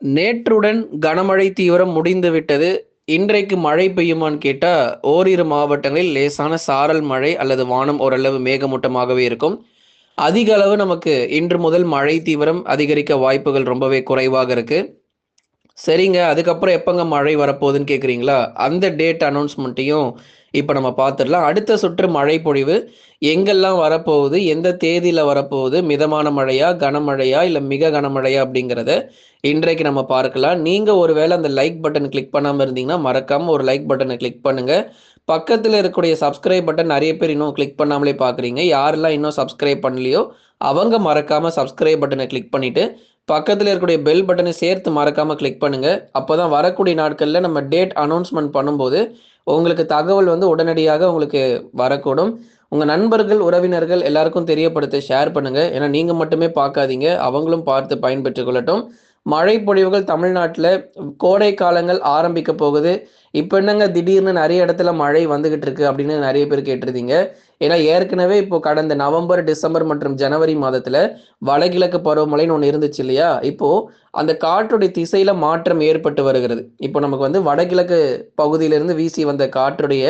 நேற்றுடன் கனமழை தீவிரம் முடிந்து விட்டது. இன்றைக்கு மழை பெய்யுமான்னு கேட்டால் ஓரிரு மாவட்டங்களில் லேசான சாரல் மழை அல்லது வானம் ஓரளவு மேகமூட்டமாகவே இருக்கும். அதிக அளவு நமக்கு இன்று முதல் மழை தீவிரம் அதிகரிக்க வாய்ப்புகள் ரொம்பவே குறைவாக இருக்கு. சரிங்க, அதுக்கப்புறம் எப்பங்க மழை வரப்போகுதுன்னு கேட்குறீங்களா? அந்த டேட் அனௌன்ஸ்மெண்ட்டையும் இப்போ நம்ம பார்த்துடலாம். அடுத்த சுற்று மழை பொழிவு எங்கெல்லாம் வரப்போகுது? எந்த தேதியில் வரப்போகுது? மிதமான மழையா? கனமழையா? இல்லை மிக கனமழையா? அப்படிங்கிறத இன்றைக்கு நம்ம பார்க்கலாம். நீங்கள் ஒருவேளை அந்த லைக் பட்டன் கிளிக் பண்ணாமல் இருந்தீங்கன்னா, மறக்காமல் ஒரு லைக் பட்டனை கிளிக் பண்ணுங்கள் பக்கத்தில் இருக்கக்கூடிய சப்ஸ்கிரைப் பட்டன் நிறைய பேர் இன்னும் கிளிக் பண்ணாமலே பார்க்குறீங்க. யாரெல்லாம் இன்னும் சப்ஸ்கிரைப் பண்ணலையோ, அவங்க மறக்காமல் சப்ஸ்கிரைப் பட்டனை கிளிக் பண்ணிவிட்டு பக்கத்தில் இருக்கக்கூடிய பெல் பட்டனை சேர்த்து மறக்காமல் கிளிக் பண்ணுங்கள் அப்போ தான் வரக்கூடிய நாட்களில் நம்ம டேட் அனௌன்ஸ்மெண்ட் பண்ணும்போது, உங்களுக்கு தகவல் வந்து உடனடியாக உங்களுக்கு வரக்கூடும். உங்கள் நண்பர்கள், உறவினர்கள் எல்லாருக்கும் தெரியப்படுத்த ஷேர் பண்ணுங்கள் ஏன்னா நீங்கள் மட்டுமே பார்க்காதீங்க. அவங்களும் பார்த்து பயன்பெற்று கொள்ளட்டும். மழை பொழிவுகள் கோடை காலங்கள் ஆரம்பிக்க போகுது. இப்போ என்னங்க திடீர்னு நிறைய இடத்துல மழை வந்துகிட்டு இருக்கு அப்படின்னு நிறைய பேர் கேட்டிருந்தீங்க. ஏன்னா ஏற்கனவே இப்போ கடந்த நவம்பர், டிசம்பர் மற்றும் ஜனவரி மாதத்துல வடகிழக்கு பருவமழைன்னு ஒன்று இருந்துச்சு இல்லையா? இப்போ அந்த காற்றுடைய திசையில மாற்றம் ஏற்பட்டு வருகிறது. இப்போ நமக்கு வந்து வடகிழக்கு பகுதியிலிருந்து வீசி வந்த காற்றுடைய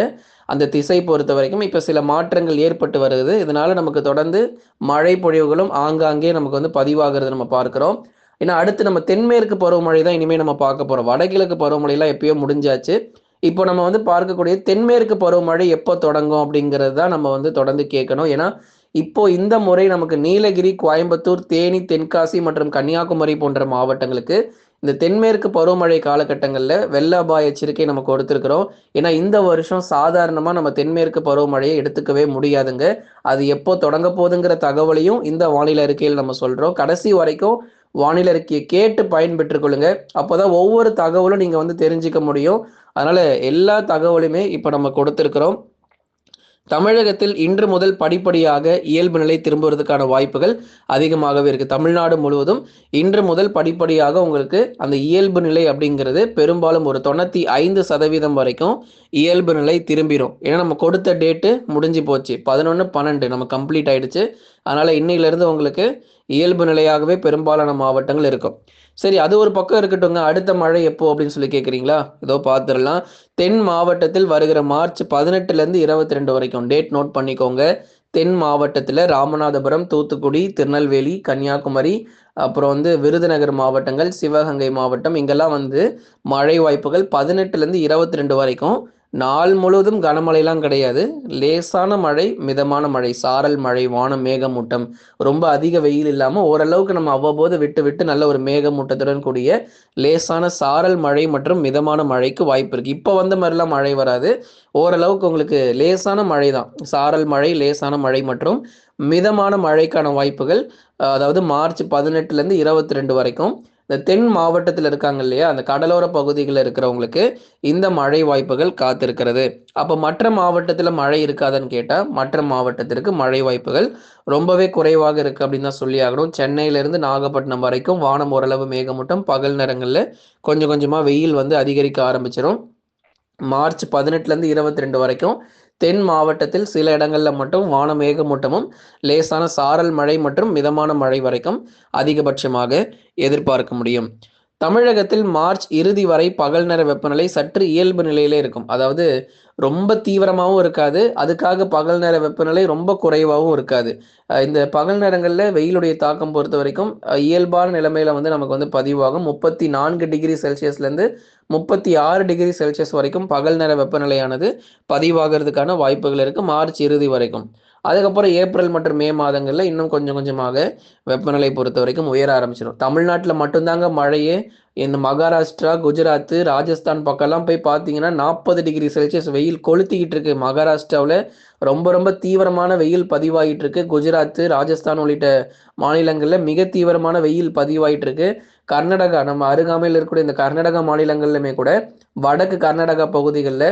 அந்த திசை பொறுத்த வரைக்கும் இப்போ சில மாற்றங்கள் ஏற்பட்டு வருது. இதனால நமக்கு தொடர்ந்து மழை பொழிவுகளும் ஆங்காங்கே நமக்கு வந்து பதிவாகிறது நம்ம பார்க்கிறோம். ஏன்னா அடுத்து நம்ம தென்மேற்கு பருவமழை தான் இனிமேல் நம்ம பார்க்க போகிறோம் வடகிழக்கு பருவமழைலாம் எப்பயோ முடிஞ்சாச்சு. இப்போ நம்ம வந்து பார்க்கக்கூடிய தென்மேற்கு பருவமழை எப்போ தொடங்கும் அப்படிங்கிறது தான் நம்ம வந்து தொடர்ந்து கேட்கணும். ஏன்னா, இப்போ இந்த முறை நமக்கு நீலகிரி, கோயம்புத்தூர், தேனி, தென்காசி மற்றும் கன்னியாகுமரி போன்ற மாவட்டங்களுக்கு இந்த தென்மேற்கு பருவமழை காலகட்டங்களில் வெள்ள அபாய எச்சரிக்கை நம்ம கொடுத்துருக்குறோம் ஏன்னா இந்த வருஷம் சாதாரணமாக நம்ம தென்மேற்கு பருவமழையை எடுத்துக்கவே முடியாதுங்க. அது எப்போ தொடங்க போகுதுங்கிற தகவலையும் இந்த வானிலை அறிக்கையில் நம்ம சொல்கிறோம் கடைசி வரைக்கும் வானிலை அறிக்கையை கேட்டு பயன்பெற்றுக் கொள்ளுங்க. அப்போதான் ஒவ்வொரு தகவலும் நீங்க வந்து தெரிஞ்சுக்க முடியும். அதனால எல்லா தகவலுமே இப்ப நம்ம கொடுத்துருக்குறோம் தமிழகத்தில் இன்று முதல் படிப்படியாக இயல்பு நிலை திரும்புவதற்கான வாய்ப்புகள் அதிகமாகவே இருக்கு. தமிழ்நாடு முழுவதும் இன்று முதல் படிப்படியாக உங்களுக்கு அந்த இயல்பு நிலை அப்படிங்கிறது பெரும்பாலும் ஒரு 95% வரைக்கும் இயல்பு நிலை திரும்பிடும் ஏன்னா நம்ம கொடுத்த டேட்டு முடிஞ்சு போச்சு. 11, 12 நம்ம கம்ப்ளீட் ஆயிடுச்சு. அதனால இன்னையிலிருந்து உங்களுக்கு இயல்பு நிலையாகவே பெரும்பாலான மாவட்டங்கள் இருக்கும். சரி அது ஒரு பக்கம் இருக்கட்டுங்க. அடுத்த மழை எப்போ அப்படின்னு சொல்லி கேட்குறீங்களா? ஏதோ பார்த்துடலாம். தென் மாவட்டத்தில் வருகிற மார்ச் 18லருந்து 22 வரைக்கும் டேட் நோட் பண்ணிக்கோங்க. தென் மாவட்டத்தில் ராமநாதபுரம், தூத்துக்குடி, திருநெல்வேலி, கன்னியாகுமரி, அப்புறம் வந்து விருதுநகர் மாவட்டங்கள், சிவகங்கை மாவட்டம் இங்கெல்லாம் வந்து மழை வாய்ப்புகள் 18லருந்து 22 வரைக்கும். நாள் முழுவதும் கனமழைலாம் கிடையாது. லேசான மழை, மிதமான மழை, சாரல் மழை, வானம் மேகமூட்டம். ரொம்ப அதிக வெயில் இல்லாமல் ஓரளவுக்கு நம்ம அவ்வப்போது விட்டு விட்டு நல்ல ஒரு மேகமூட்டத்துடன் கூடிய லேசான சாரல் மழை மற்றும் மிதமான மழைக்கு வாய்ப்பு இருக்கு. இப்போ வந்த மாதிரிலாம் மழை வராது. ஓரளவுக்கு உங்களுக்கு லேசான மழை தான். சாரல் மழை, லேசான மழை மற்றும் மிதமான மழைக்கான வாய்ப்புகள் அதாவது மார்ச் 18லருந்து 22 வரைக்கும். இந்த தென் மாவட்டத்தில் இருக்காங்க இல்லையா? அந்த கடலோர பகுதிகளில் இருக்கிறவங்களுக்கு இந்த மழை வாய்ப்புகள் காத்திருக்கிறது. அப்போ மற்ற மாவட்டத்தில் மழை இருக்காதான்னு கேட்டால் மற்ற மாவட்டத்திற்கு மழை வாய்ப்புகள் ரொம்பவே குறைவாக இருக்கு அப்படின்னு தான் சொல்லி ஆகணும். சென்னையிலேருந்து நாகப்பட்டினம் வரைக்கும் வானம் ஓரளவு மேகமூட்டம். பகல் நேரங்களில் கொஞ்சம் கொஞ்சமாக வெயில் வந்து அதிகரிக்க ஆரம்பிச்சிடும் மார்ச் 18லருந்து 22 வரைக்கும் தென் மாவட்டத்தில் சில இடங்களில் மட்டும் வான மேகமூட்டமும், லேசான சாரல் மழை மற்றும் மிதமான மழை வரைக்கும் அதிகபட்சமாக எதிர்பார்க்க முடியும். தமிழகத்தில் மார்ச் இறுதி வரை பகல் நேர வெப்பநிலை சற்று இயல்பு நிலையிலே இருக்கும். அதாவது ரொம்ப தீவிரமாகவும் இருக்காது. அதுக்காக பகல் நேர வெப்பநிலை ரொம்ப குறைவாகவும் இருக்காது. இந்த பகல் நேரங்களில் வெயிலுடைய தாக்கம் பொறுத்த வரைக்கும் இயல்பான நிலைமையில வந்து நமக்கு வந்து பதிவாகும். 34 டிகிரி செல்சியஸ்லேருந்து 36 டிகிரி செல்சியஸ் வரைக்கும் பகல் நேர வெப்பநிலையானது பதிவாகிறதுக்கான வாய்ப்புகள் இருக்குது மார்ச் இறுதி வரைக்கும். அதுக்கப்புறம் ஏப்ரல் மற்றும் மே மாதங்களில் இன்னும் கொஞ்சம் கொஞ்சமாக வெப்பநிலை பொறுத்தவரைக்கும் உயர ஆரம்பிச்சிடும் தமிழ்நாட்டில் மட்டும்தாங்க மழையே. இந்த மகாராஷ்டிரா, குஜராத், ராஜஸ்தான் பக்கம்லாம் போய் பார்த்தீங்கன்னா 40 டிகிரி செல்சியஸ் வெயில் கொளுத்திக்கிட்டு இருக்கு. மகாராஷ்டிராவில் ரொம்ப ரொம்ப தீவிரமான வெயில் பதிவாகிட்டு இருக்கு. குஜராத், ராஜஸ்தான் உள்ளிட்ட மாநிலங்களில் மிக தீவிரமான வெயில் பதிவாயிட்டு இருக்கு. கர்நாடகா நம்ம அருகாமையில் இருக்கக்கூடிய இந்த கர்நாடகா மாநிலங்கள்லுமே கூட வடக்கு கர்நாடகா பகுதிகளில்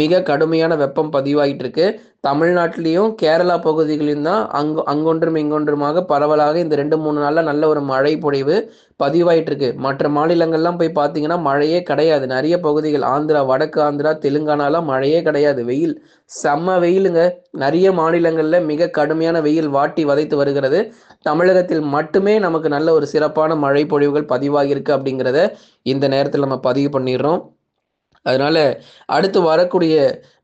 மிக கடுமையான வெப்பம் பதிவாயிட்டு இருக்கு. தமிழ்நாட்டிலையும் கேரளா பகுதிகளிலும் தான் அங்கு அங்கொன்றும் இங்கொன்றுமாக பரவலாக இந்த ரெண்டு மூணு நாளில் நல்ல ஒரு மழை பொழிவு பதிவாயிட்டு இருக்கு மற்ற மாநிலங்கள்லாம் போய் பார்த்தீங்கன்னா மழையே கிடையாது. நிறைய பகுதிகள் ஆந்திரா வடக்கு ஆந்திரா தெலுங்கானாலாம் மழையே கிடையாது. வெயில் செம்ம வெயிலுங்க. நிறைய மாநிலங்களில் மிக கடுமையான வெயில் வாட்டி வதைத்து வருகிறது. தமிழகத்தில் மட்டுமே நமக்கு நல்ல ஒரு சிறப்பான மழை பொழிவுகள் பதிவாகியிருக்கு அப்படிங்கிறத இந்த நேரத்தில் நம்ம பதிவு பண்ணிடுறோம். அதனால அடுத்து வரக்கூடிய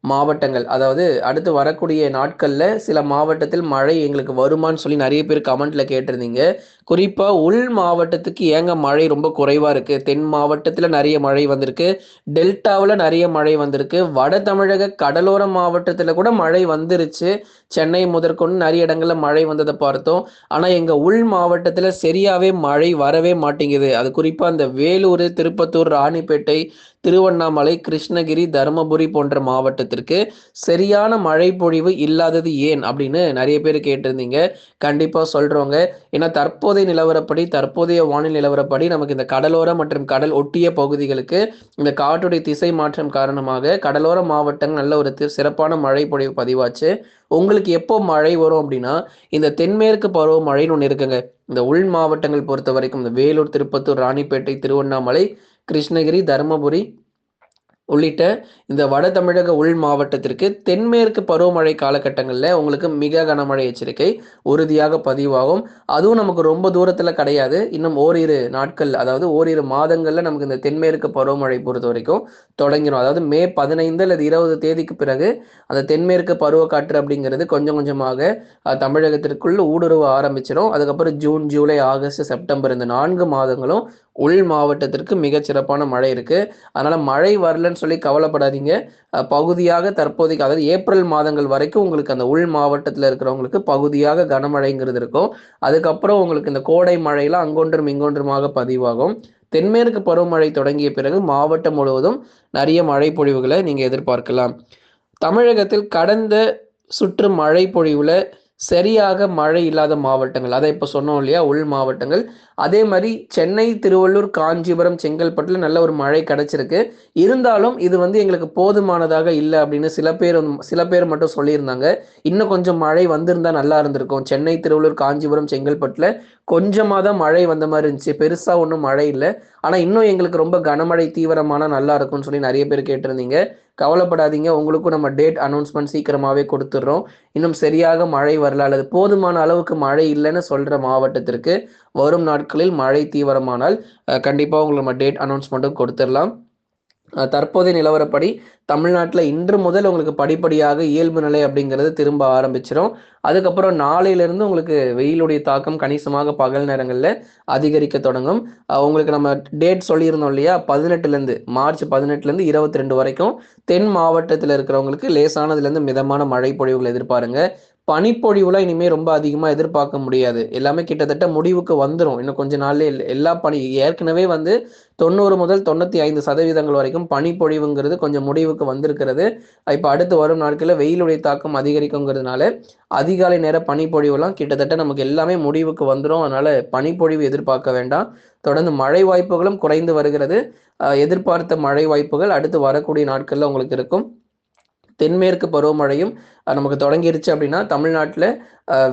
மாவட்டங்கள். அதாவது அடுத்து வரக்கூடிய நாட்களில் சில மாவட்டத்தில் மழை எங்களுக்கு வருமான்னு சொல்லி நிறைய பேர் கமெண்ட்ல கேட்டிருந்தீங்க. குறிப்பாக உள் மாவட்டத்துக்கு ஏங்க மழை ரொம்ப குறைவாக இருக்குது தென் மாவட்டத்தில் நிறைய மழை வந்திருக்கு. டெல்டாவில் நிறைய மழை வந்திருக்கு. வட தமிழக கடலோர மாவட்டத்தில் கூட மழை வந்துருச்சு. சென்னை முதற்கொண்டு நிறைய இடங்களில் மழை வந்ததை பார்த்தோம். ஆனால் எங்கள் உள் மாவட்டத்தில் சரியாகவே மழை வரவே மாட்டேங்குது. அது குறிப்பாக அந்த வேலூர் திருப்பத்தூர் ராணிப்பேட்டை திருவண்ணாமலை கிருஷ்ணகிரி தருமபுரி போன்ற மாவட்டத்திற்கு சரியான மழை பொழிவு இல்லாதது ஏன் அப்படின்னு நிறைய பேர் கேட்டிருந்தீங்க. கண்டிப்பாக சொல்கிறோங்க ஏன்னா தற்போதைய நிலவரப்படி தற்போதைய வானிலை நிலவரப்படி நமக்கு இந்த கடலோர மற்றும் கடல் ஒட்டிய பகுதிகளுக்கு இந்த காற்றுடைய திசை மாற்றம் காரணமாக கடலோர மாவட்டங்கள் நல்ல ஒரு சிறப்பான மழை பொழிவு பதிவாச்சு. உங்களுக்கு எப்போ மழை வரும் அப்படின்னா இந்த தென்மேற்கு பருவமழைன்னு ஒன்று இருக்குங்க. இந்த உள் மாவட்டங்கள் பொறுத்த வரைக்கும் இந்த வேலூர் திருப்பத்தூர் ராணிப்பேட்டை திருவண்ணாமலை கிருஷ்ணகிரி தருமபுரி உள்ளிட்ட இந்த வட தமிழக உள் மாவட்டத்திற்கு தென்மேற்கு பருவமழை காலகட்டங்களில் உங்களுக்கு மிக கனமழை எச்சரிக்கை உறுதியாக பதிவாகும். அதுவும் நமக்கு ரொம்ப தூரத்தில் கிடையாது. இன்னும் ஓரிரு நாட்கள் அதாவது ஓரிரு மாதங்களில் நமக்கு இந்த தென்மேற்கு பருவமழை பொறுத்த வரைக்கும் தொடங்கிடும் அதாவது மே பதினைந்து அல்லது இருபது தேதிக்கு பிறகு அந்த தென்மேற்கு பருவக்காற்று அப்படிங்கிறது கொஞ்சம் கொஞ்சமாக தமிழகத்திற்குள் ஊடுருவ ஆரம்பிச்சிடும் அதுக்கப்புறம் ஜூன் ஜூலை ஆகஸ்ட் செப்டம்பர் இந்த நான்கு மாதங்களும் உள் மாவட்டத்திற்கு மிகச்சிறப்பான மழை இருக்குது அதனால் மழை வரலன்னு சொல்லி கவலைப்படாதீங்க. பகுதியாக தற்போதைக்கு அதாவது ஏப்ரல் மாதங்கள் வரைக்கும் உங்களுக்கு அந்த உள் மாவட்டத்தில் இருக்கிறவங்களுக்கு பகுதியாக கனமழைங்கிறது இருக்கும். அதுக்கப்புறம் உங்களுக்கு இந்த கோடை மழையெல்லாம் அங்கொன்றும் இங்கொன்றுமாக பதிவாகும். தென்மேற்கு பருவமழை தொடங்கிய பிறகு மாவட்டம் முழுவதும் நிறைய மழை பொழிவுகளை நீங்கள் எதிர்பார்க்கலாம். தமிழகத்தில் கடந்த சுற்று மழை பொழிவில் சரியாக மழை இல்லாத மாவட்டங்கள். அதை இப்போ சொன்னோம் இல்லையா? உள் மாவட்டங்கள். அதே மாதிரி சென்னை திருவள்ளூர் காஞ்சிபுரம் செங்கல்பட்டில் நல்ல ஒரு மழை கிடைச்சிருக்கு. இருந்தாலும் இது வந்து எங்களுக்கு போதுமானதாக இல்லை அப்படின்னு சில பேர் சில பேர் மட்டும் சொல்லியிருந்தாங்க. இன்னும் கொஞ்சம் மழை வந்திருந்தா நல்லா இருந்திருக்கும். சென்னை திருவள்ளூர் காஞ்சிபுரம் செங்கல்பட்டில் கொஞ்சமாக தான் மழை வந்த மாதிரி இருந்துச்சு. பெருசாக ஒன்றும் மழை இல்லை. ஆனால் இன்னும் எங்களுக்கு ரொம்ப கனமழை தீவிரமான நல்லா இருக்கும்னு சொல்லி நிறைய பேர் கேட்டிருந்தீங்க. கவலைப்படாதீங்க. உங்களுக்கும் நம்ம டேட் அனௌன்ஸ்மெண்ட் சீக்கிரமாகவே கொடுத்துட்றோம். இன்னும் சரியாக மழை வரல அல்லது போதுமான அளவுக்கு மழை இல்லைன்னு சொல்கிற மாவட்டத்திற்கு வரும் நாட்களில் மழை தீவிரமானால் கண்டிப்பாக உங்களுக்கு நம்ம டேட் அனௌன்ஸ்மெண்ட்டும் கொடுத்துடலாம். தற்போதைய நிலவரப்படி தமிழ்நாட்டில் இன்று முதல் உங்களுக்கு படிப்படியாக இயல்பு நிலை அப்படிங்கிறது திரும்ப ஆரம்பிச்சிடும் அதுக்கப்புறம் நாளையிலிருந்து உங்களுக்கு வெயிலுடைய தாக்கம் கணிசமாக பகல் நேரங்களில் அதிகரிக்க தொடங்கும். உங்களுக்கு நம்ம டேட் சொல்லியிருந்தோம் இல்லையா? பதினெட்டுலேருந்து மார்ச் பதினெட்டுலேருந்து இருபத்தி ரெண்டு வரைக்கும் தென் மாவட்டத்தில் இருக்கிறவங்களுக்கு லேசானதுலேருந்து மிதமான மழை பொழிவுகள் எதிர்பாருங்க. பனிப்பொழிவுலாம் இனிமேல் ரொம்ப அதிகமாக எதிர்பார்க்க முடியாது. எல்லாமே கிட்டத்தட்ட முடிவுக்கு வந்துடும் இன்னும் கொஞ்ச நாள்ல எல்லா பனி ஏற்கனவே வந்து தொண்ணூறு முதல் தொண்ணூற்றி ஐந்து சதவீதங்கள் வரைக்கும் பனிப்பொழிவுங்கிறது கொஞ்சம் முடிவுக்கு வந்திருக்கிறது. இப்போ அடுத்து வரும் நாட்களில் வெயிலுடைய தாக்கம் அதிகரிக்குங்கிறதுனால அதிகாலை நேர பனிப்பொழிவுலாம் கிட்டத்தட்ட நமக்கு எல்லாமே முடிவுக்கு வந்துடும் அதனால பனிப்பொழிவு எதிர்பார்க்க வேண்டாம். தொடர்ந்து மழை வாய்ப்புகளும் குறைந்து வருகிறது. எதிர்பார்த்த மழை வாய்ப்புகள் அடுத்து வரக்கூடிய நாட்களில் உங்களுக்கு இருக்கும். தென்மேற்கு பருவமழையும் நமக்கு தொடங்கிருச்சு அப்படின்னா தமிழ்நாட்டில்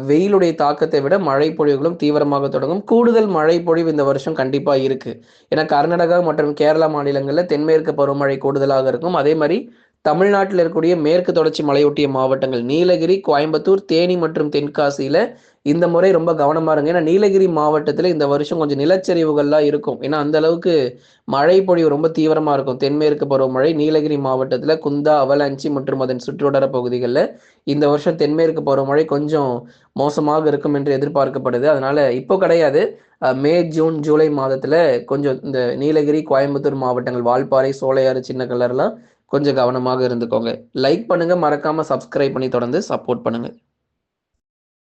வெயிலுடைய தாக்கத்தை விட மழை பொழிவுகளும் தீவிரமாக தொடங்கும். கூடுதல் மழை பொழிவு இந்த வருஷம் கண்டிப்பாக இருக்கு. ஏன்னா கர்நாடகா மற்றும் கேரளா மாநிலங்களில் தென்மேற்கு பருவமழை கூடுதலாக இருக்கும். அதே மாதிரி தமிழ்நாட்டில் இருக்கக்கூடிய மேற்கு தொடர்ச்சி மலையொட்டிய மாவட்டங்கள் நீலகிரி கோயம்புத்தூர் தேனி மற்றும் தென்காசியில் இந்த முறை ரொம்ப கவனமாக இருங்க. ஏன்னா நீலகிரி மாவட்டத்தில் இந்த வருஷம் கொஞ்சம் நிலச்சரிவுகள்லாம் இருக்கும். ஏன்னா அந்த அளவுக்கு மழை பொழிவு ரொம்ப தீவிரமாக இருக்கும். தென்மேற்கு பருவமழை நீலகிரி மாவட்டத்தில் குந்தா அவலாஞ்சி மற்றும் அதன் சுற்றுவட்டார பகுதிகளில் இந்த வருஷம் தென்மேற்கு பருவமழை கொஞ்சம் மோசமாக இருக்கும் என்று எதிர்பார்க்கப்படுது. அதனால இப்போ கிடையாது. மே ஜூன் ஜூலை மாதத்தில் கொஞ்சம் இந்த நீலகிரி கோயம்புத்தூர் மாவட்டங்கள் வால்பாறை சோலையாறு சின்ன கலர்லாம் கொஞ்சம் கவனமாக இருந்துக்கோங்க. லைக் பண்ணுங்க மறக்காம சப்ஸ்கிரைப் பண்ணி தொடர்ந்து சப்போர்ட் பண்ணுங்க.